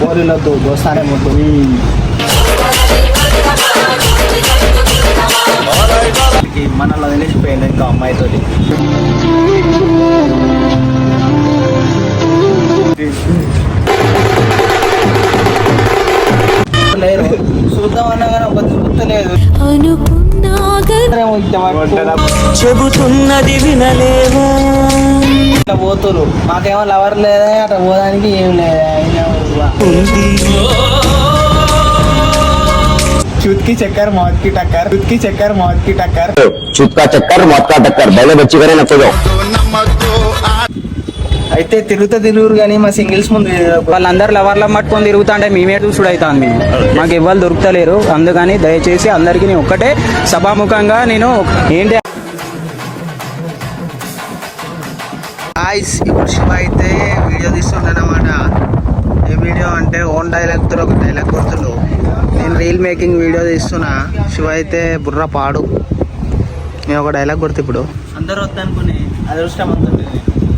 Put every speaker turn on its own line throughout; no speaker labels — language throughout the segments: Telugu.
పోలీలతో దోస్తానే ముద్దు మనలో తెలిసిపోయింది ఇంకా అమ్మాయితోటి. లేరు చూద్దాం అన్నా కానీ ఒక చూస్తలేదు
చెబుతున్నది వినలేవా
ఇట్లా పోతురు మాకేమో లవర్ లేదా అట్లా పోదానికి ఏం లేదా चुटकी चक्कर मौत की टक्कर चुटकी चक्कर मौत की टक्कर
चुत का चक्कर मौत का टक्कर पहले बच्ची करे नको जाओ
అయితే తిరుగుతా తిరుగురు కానీ మా సింగిల్స్ ముందు
వాళ్ళందరూ లవర్ల పట్టుకొని తిరుగుతుంటే మేమే చూసుడు అవుతాను మేము మాకు ఎవ్వరు దొరుకుతలేరు అందుకని దయచేసి అందరికీ నేను ఒక్కటే సభాముఖంగా నేను ఏంటి
గాయస్ ఇప్పుడు శివ అయితే వీడియో తీస్తుండనమాట ఏ వీడియో అంటే ఓన్ డైలాగ్తో ఒక డైలాగ్ కొడుతుండు. నేను రీల్ మేకింగ్ వీడియో తీస్తున్నా. శివ అయితే బుర్ర పాడు. నేను ఒక డైలాగ్ కొడుతా ఇప్పుడు. అందరూ వద్దనుకుని అదృష్టం అవుతుంది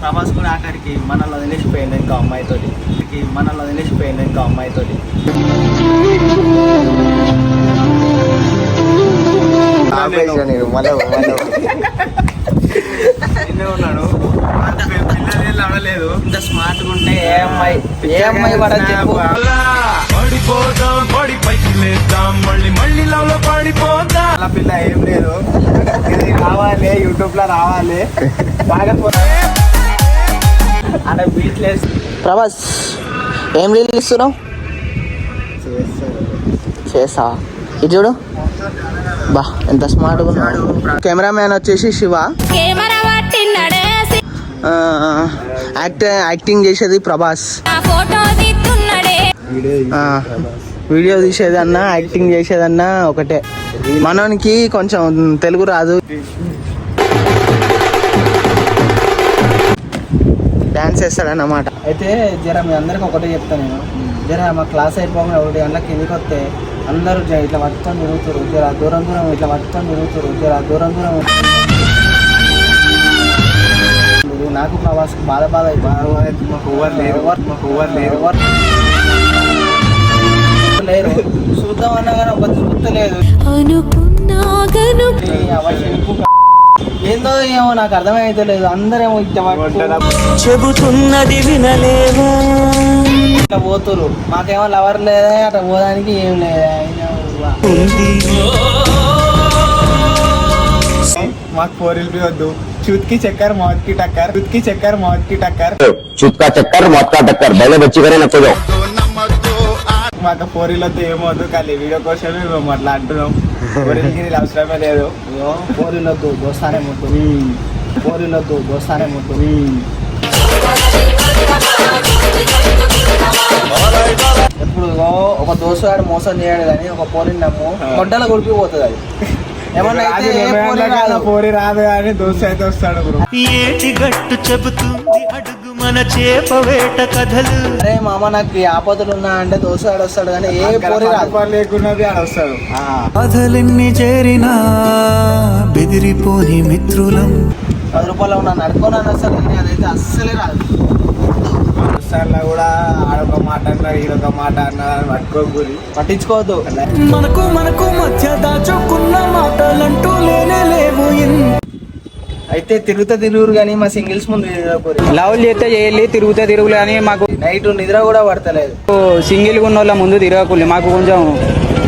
ప్రభాస్ కూడా ఆఖరికి మనలో వదిలేసిపోయింది ఇంకా అమ్మాయితోటి ఆఖరికి మనలో వదిలేసిపోయింది ఇంకా అమ్మాయితోటి నిన్నే ఉన్నాడు ఇంత స్మార్ట్గా ఉంటే ఏ అమ్మాయి ఏ అమ్మాయి పడని చెప్పు.
పడిపోదాం పడి పైకి లేద్దాం మళ్ళీ మళ్ళీ లవ్లో పడిపోదాం.
అలా పిల్ల ఏం లేదు. ఇది రావాలి యూట్యూబ్లో రావాలి. బాగా అక్కడ బీట్లెస్
ప్రభాస్ ఏం రీల్ ఇస్తున్నావు చేసా. ఇది చూడు. బా ఎంత స్మార్ట్గా ఉన్నాడు.
కెమెరామ్యాన్ వచ్చేసి శివ.
కెమెరా పట్టినడేసి
ఆ, యాక్ట్ యాక్టింగ్ చేసేది ప్రభాస్. వీడియో తీసేదన్నా యాక్టింగ్ చేసేదన్నా ఒకటే. మనోనికి కొంచెం తెలుగు రాదు. డాన్స్ చేస్తాడన్నమాట. అయితే జర మీ అందరికి ఒకటే చెప్తాను నేను. జర మా క్లాస్ అయిపోగా ఒకటి గంటల కిందికి వస్తే అందరూ ఇట్లా పట్టుకొని తిరుగుతారు జర దూరం దూరం ఇట్లా పట్టుకొని తిరుగుతారు జర దూరం దూరం నాకు ప్రవాస్ బాధ బాధ అయిపోయింది మాకు ఓవర్ లేరు. మాకు ఓవర్ లేరు. లేరు. చూద్దాం అన్నా కానీ ఒక ఏందో ఏమో నాకు అర్థమైతే లేదు. అందరేమో
చెబుతున్నది వినలేవా?
ఇట్లా పోతురు మాకేమో లవర్ లేదా అట్లా పోదానికి ఏం లేదా. మాకు ఫోర్ ఎల్పి వద్దు. చుత్కి చక్కర్ మౌత్కి టక్కర్. చుత్కి చక్కర్ మౌత్కి టక్కర్.
చుత్కా చక్కర్ మౌత్కా టక్కర్. బయలు వచ్చి కరే నాకు
మాకు ఫోర్ వద్దు ఏమవుద్దు కానీ వీడియో కోసమే మేము అట్లా అంటున్నాం. ఫోర్ ఇల్కి అవసరమే లేదు. ఫోర్ ఇల్లొద్దు గోస్తానే ముట్టు ఫోర్ ఇల్లొద్దు గోస్తానే ముట్టు ఎప్పుడు ఒక దోశ మోసం చేయడు కానీ ఒక పోలిని నమ్ము గొడ్డల కొడిపోతుంది అది. పోరి రాదు.
పోరి రాదు కానీ దోశ అయితే వస్తాడు బ్రో.
ఏటి గట్టు చెబుతుంది అడుగు మన చేప వేట కథలు.
అరే మామ నాకు ఆపదలు ఉన్నా అంటే దోసగాడు వస్తాడు కానీ ఏ పోరి రాదు.
లేకున్నది ఆడ వస్తాడు.
ఆ,
కథలెన్ని చేరినా బెదిరిపోని మిత్రులం.
పది రూపాయలు ఉన్నా నడుకోనని అసలు? అదైతే అస్సలే రాదు.
సార్లో కూడా ఆడొక మాట అన్నా ఈడొక మాట అన్నా పట్టుకోకూరి
పట్టించుకోవద్దు.
మనకు మనకు మధ్య దాచుకున్న మాటలంటూ లేనే లేవు.
అయితే తిరుగుతా తిరుగురు కానీ మా సింగిల్స్ ముందు తిరగకూరి
లవ్ చేస్తే చేయాలి తిరుగుతే తిరుగులే అని మాకు
నైట్ నిద్ర కూడా పడతలేదు.
సింగిల్గా ఉన్న వాళ్ళ ముందు తిరగకులే మాకు కొంచెం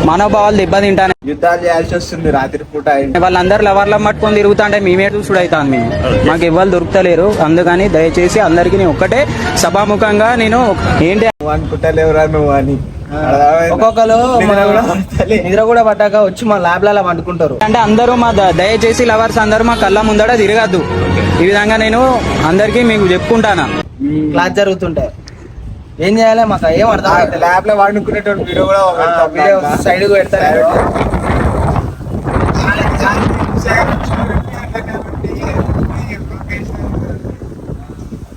మనోభావాలు దెబ్బతింటానే.
యుద్ధాలు చేయాల్సి వస్తుంది రాత్రి పూట
వాళ్ళందరూ లవర్ల పట్టుకొని తిరుగుతుంటే మేమే చూసుడు అవుతాను మేము మాకు ఎవ్వరు దొరుకుతలేరు. అందుకని దయచేసి అందరికీ నేను ఒక్కటే సభాముఖంగా నేను ఏంటి?
అనుకుంటలేవురా నువ్వు అని.
ఒక్కొక్కరు
నిద్ర కూడా
పట్టాక వచ్చి మా ల్యాబ్లలో వండుకుంటారు
అంటే అందరూ మా దయచేసి లవర్స్ అందరూ మా కళ్ళ ముందట తిరగద్దు. ఈ విధంగా నేను అందరికీ మీకు చెప్పుకుంటానా?
క్లాస్ జరుగుతుంటాయి ఏం చేయాలి? మాకు ఏం అర్థం.
ల్యాబ్లో వాడుకునేటువంటి వీడియో కూడా
వీడియో సైడ్కు పెడతారు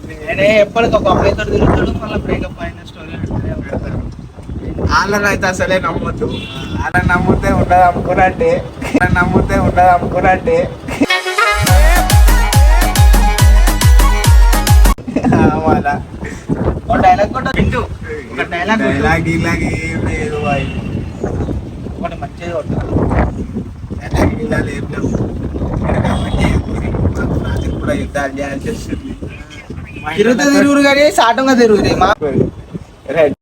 నేనే ఎప్పటికి ఒక అమ్మాయితో తిరుగుతాడు మళ్ళీ బ్రేకప్ అయిన స్టోరీ
వాళ్ళని అయితే అసలే నమ్మొద్దు. వాళ్ళని నమ్మితే ఉండదు అమ్ముకున్నట్టే వాళ్ళని నమ్మితే ఉండదు అమ్ముకున్నట్టే వాళ్ళ
డైలాగ్ కూడా వింటూ ఒక డైలాగ్ కొట్టు.
డైలాగ్ ఇలాగే ఏం లేదు
ఒకటి మంచిగా కొట్టు.
డైలాగ్ ఇలాగ ఏం లేవు. మీరు కాబట్టి మాకు రాత్రి కూడా యుద్ధాలు చేయాల్సి వస్తుంది.
తిరుగుతూ తిరుగురు కానీ సాటంగా తిరుగురు మా
రెడ్